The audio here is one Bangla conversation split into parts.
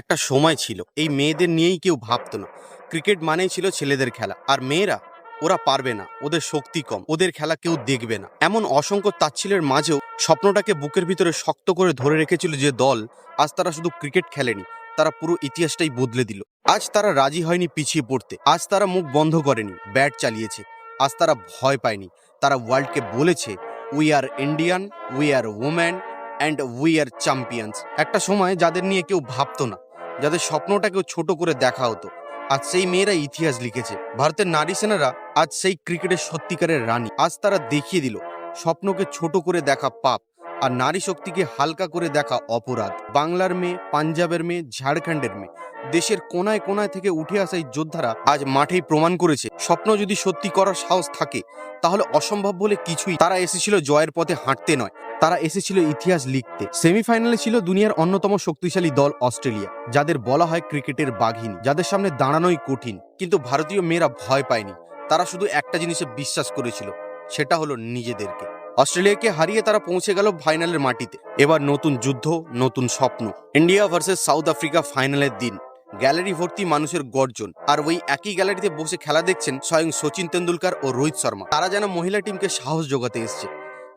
একটা সময় ছিল। এই মেয়েদের নিয়েই কেউ ভাবতো না। ক্রিকেট মানেই ছিল ছেলেদের খেলা। আর মেয়েরা, ওরা পারবে না। ওদের শক্তি কম। ওদের খেলা কেউ দেখবে না। এমন অসংখ্য তাচ্ছিলের মাঝেও স্বপ্নটাকে বুকের ভিতরে শক্ত করে ধরে রেখেছিল যে দল আজ তারা শুধু ক্রিকেট খেলেনি, তারা পুরো ইতিহাসটাই বদলে দিল। আজ তারা রাজি হয়নি পিছিয়ে পড়তে। আজ তারা মুখ বন্ধ করেনি, ব্যাট চালিয়েছে। আজ তারা ভয় পায়নি। তারা ওয়ার্ল্ডকে বলেছে we are Indian we are woman and we are champions একটা সময় যাদের নিয়ে কেউ ভাবতো না। যাদের স্বপ্নটাকেও ছোট করে দেখা হতো। আজ সেই মেয়েরা ইতিহাস লিখেছে। ভারতের নারী সেনারা আজ সেই ক্রিকেটের সত্যিকারের রানী। আজ তারা দেখিয়ে দিল, স্বপ্নকে ছোট করে দেখা পাপ। আর নারী শক্তিকে হালকা করে দেখা অপরাধ। বাংলার মেয়ে, পাঞ্জাবের মেয়ে, ঝাড়খণ্ডের মেয়ে। দেশের কোনায় কোনায় থেকে উঠে আসা এই যোদ্ধারা আজ মাঠেই প্রমাণ করেছে, স্বপ্ন যদি সত্যি করার সাহস থাকে, তাহলে অসম্ভব বলে কিছুই তারা এসেছিল জয়ের পথে হাঁটতে নয়। তারা এসেছিল ইতিহাস লিখতে। সেমিফাইনালে ছিল দুনিয়ার অন্যতম শক্তিশালী দল অস্ট্রেলিয়া, যাদের বলা হয় ক্রিকেটের বাঘিনী, যাদের সামনে দাঁড়ানোই কঠিন। কিন্তু ভারতীয় মেয়েরা ভয় পায়নি। তারা শুধু একটা জিনিসে বিশ্বাস করেছিল, সেটা হলো নিজেদেরকে। অস্ট্রেলিয়াকে হারিয়ে তারা পৌঁছে গেল ফাইনালের মাটিতে। এবার নতুন যুদ্ধ, নতুন স্বপ্ন। ইন্ডিয়া ভার্সেস সাউথ আফ্রিকা ফাইনালের দিন। গ্যালারি ভর্তি মানুষের গর্জন। আর ওই একই গ্যালারিতে বসে খেলা দেখছেন স্বয়ং সচিন তেন্ডুলকার ও রোহিত শর্মা। তারা যেন মহিলা টিমকে সাহস যোগাতে এসছে।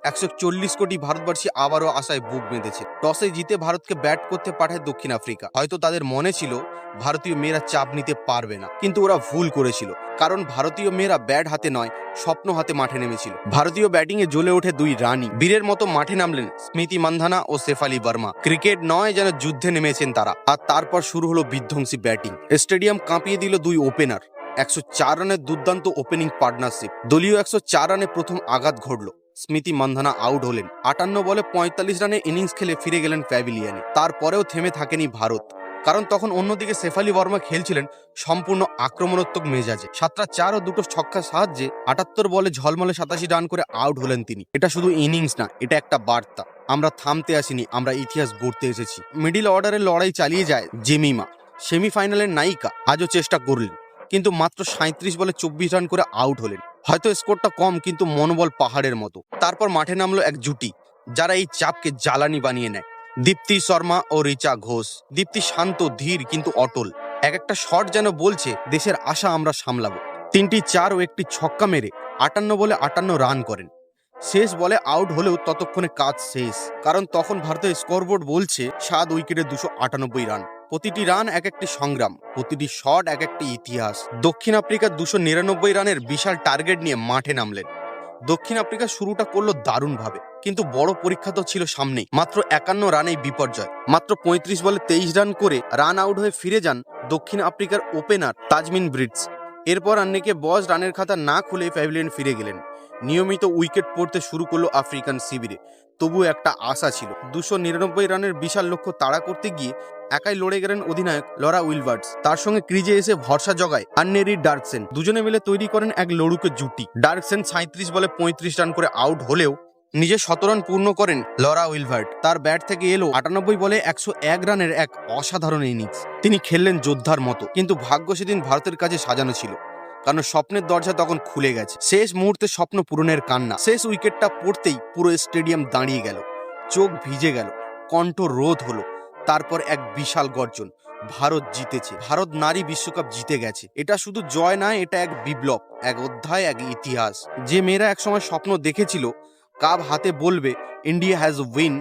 একশো চল্লিশ কোটি ভারতবর্ষী আবারও আশায় বুক বেঁধেছে। টসে জিতে ভারতকে ব্যাট করতে পাঠায় দক্ষিণ আফ্রিকা। হয়তো তাদের মনে ছিল ভারতীয় মেয়েরা চাপ নিতে পারবে না। কিন্তু ওরা ভুল করেছিল। কারণ ভারতীয় মেয়েরা ব্যাট হাতে নয়, স্বপ্ন হাতে মাঠে নেমেছিল। ভারতীয় ব্যাটিংয়ে জ্বলে ওঠে দুই রানী। বীরের মতো মাঠে নামলেন স্মৃতি মান্ধানা ও শেফালি বর্মা। ক্রিকেট নয় যেন যুদ্ধে নেমেছেন তারা। আর তারপর শুরু হলো বিধ্বংসী ব্যাটিং। স্টেডিয়াম কাঁপিয়ে দিল দুই ওপেনার। একশো চার রানের দুর্দান্ত ওপেনিং পার্টনারশিপ। দলীয় একশো চার রানে প্রথম আঘাত ঘটল। স্মৃতি মান্ধানা আউট হলেন। আটান্ন বলে পঁয়তাল্লিশ রানে ইনিংস খেলে ফিরে গেলেন প্যাভিলিয়নে। তারপরেও থেমে থাকেনি ভারত। কারণ তখন অন্যদিকে শেফালি বর্মা খেলছিলেন সম্পূর্ণ আক্রমণাত্মক মেজাজে। সাতটা চার ও দুটো ছক্কার সাহায্যে আটাত্তর বলে ঝলমলে সাতাশি রান করে আউট হলেন তিনি। এটা শুধু ইনিংস না, এটা একটা বার্তা। আমরা থামতে আসিনি, আমরা ইতিহাস গড়তে এসেছি। মিডিল অর্ডারের লড়াই চালিয়ে যায় জেমিমা। সেমিফাইনালের নায়িকা আজও চেষ্টা করলেন, কিন্তু মাত্র সাঁত্রিশ বলে চব্বিশ রান করে আউট হলেন। হয়তো স্কোরটা কম, কিন্তু মনোবল পাহাড়ের মতো। তারপর মাঠে নামলো এক জুটি, যারা এই চাপকে জ্বালানি বানিয়ে নেয়। দীপ্তি শর্মা ও রিচা ঘোষ। দীপ্তি শান্ত, ধীর কিন্তু অটল। এক একটা শট যেন বলছে, দেশের আশা আমরা সামলাব। তিনটি চার ও একটি ছক্কা মেরে আটান্ন বলে আটান্ন রান করেন। শেষ বলে আউট হলেও ততক্ষণে কাজ শেষ। কারণ তখন ভারতের স্কোরবোর্ড বলছে, সাত উইকেটে দুশো আটানব্বই রান। প্রতিটি রান এক একটি সংগ্রাম, প্রতিটি শট এক একটি ইতিহাস। দক্ষিণ আফ্রিকার দুশো নিরানব্বই রানের বিশাল টার্গেট নিয়ে মাঠে নামলেন। দক্ষিণ আফ্রিকা শুরুটা করল দারুণভাবে। কিন্তু বড় পরীক্ষা তো ছিল সামনেই। মাত্র একান্ন রানেই বিপর্যয়। মাত্র পঁয়ত্রিশ বলে তেইশ রান করে রান আউট হয়ে ফিরে যান দক্ষিণ আফ্রিকার ওপেনার তাজমিন ব্রিটস। এরপর আন্নেকে বস রানের খাতা না খুলে প্যাভিলিয়ন ফিরে গেলেন। নিয়মিত উইকেট পড়তে শুরু করল আফ্রিকান শিবিরে। তবু একটা আশা ছিল। দুশো নিরানব্বই রানের বিশাল লক্ষ্য তাড়া করতে গিয়ে একাই লড়ে গেলেন অধিনায়ক লরা উইলভার্ডস তার সঙ্গে ক্রিজে এসে ভরসা জগায় আন্নেরি ডার্কসেন। দুজনে মিলে তৈরি করেন এক লড়ুকে জুটি। ডার্কসেন সাঁত্রিশ বলে পঁয়ত্রিশ রান করে আউট হলেও নিজের শতরান পূর্ণ করেন লরা উইলভার্ট। তার ব্যাট থেকে এলো আটানব্বই বলে একশো এক রানের এক অসাধারণ ইনিংস। তিনি খেললেন যোদ্ধার মতো, কিন্তু ভাগ্য সেদিন ভারতের কাছে সাজানো ছিল। কারণ স্বপ্নের দরজা তখন খুলে গেছে। শেষ মুহূর্তে স্বপ্ন পূরণের কান্না। শেষ উইকেটটা পড়তেই পুরো স্টেডিয়াম দাঁড়িয়ে গেল। চোখ ভিজে গেল। কণ্ঠ রোধ হলো। তারপর এক বিশাল গর্জন। ভারত জিতেছে। ভারত নারী বিশ্বকাপ জিতে গেছে। এটা শুধু জয় নয়, এটা এক বিপ্লব, এক অধ্যায়, এক ইতিহাস। যে মেয়েরা একসময় স্বপ্ন দেখেছিল কাব হাতে বলবে ইন্ডিয়া হ্যাজ উইন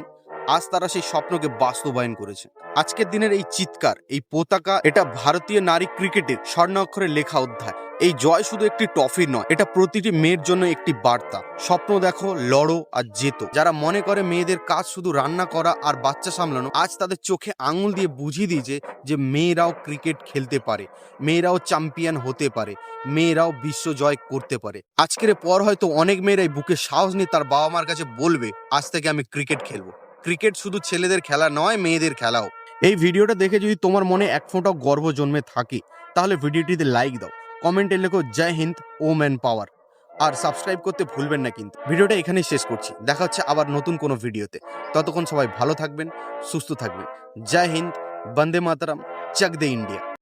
আজ তারা সেই স্বপ্নকে বাস্তবায়ন করেছে। আজকের দিনের এই চিৎকার, এই পতাকা, এটা ভারতীয় নারী ক্রিকেটের স্বর্ণ অক্ষরে লেখা অধ্যায়। এই জয় শুধু একটি ট্রফি নয়, এটা প্রতিটি মেয়ের জন্য একটি বার্তা। স্বপ্ন দেখো, লড়ো আর জেতো। যারা মনে করে মেয়েদের কাজ শুধু রান্না করা আর বাচ্চা সামলানো, আজ তাদের চোখে আঙুল দিয়ে বুঝিয়ে দিয়েছে যে মেয়েরাও ক্রিকেট খেলতে পারে, মেয়েরাও চ্যাম্পিয়ন হতে পারে, মেয়েরাও বিশ্ব জয় করতে পারে। আজকের পর হয়তো অনেক মেয়েরাই বুকে সাহস নিয়ে তার বাবা মার কাছে বলবে, আজ থেকে আমি ক্রিকেট খেলব। ক্রিকেট শুধু ছেলেদের খেলা নয়, মেয়েদের খেলাও। এই ভিডিওটা দেখে যদি তোমার মনে এক ফোঁটা গর্ব জন্মে থাকে, তাহলে ভিডিওটিতে লাইক দাও। কমেন্টে লেখো জয় হিন্দ ও ম্যান পাওয়ার। আর সাবস্ক্রাইব করতে ভুলবেন না কিন্তু। ভিডিওটা এখানেই শেষ করছি। দেখা হচ্ছে আবার নতুন কোনো ভিডিওতে। ততক্ষণ সবাই ভালো থাকবেন, সুস্থ থাকবেন। জয় হিন্দ, বন্দে মাতারাম, চাক দে ইন্ডিয়া।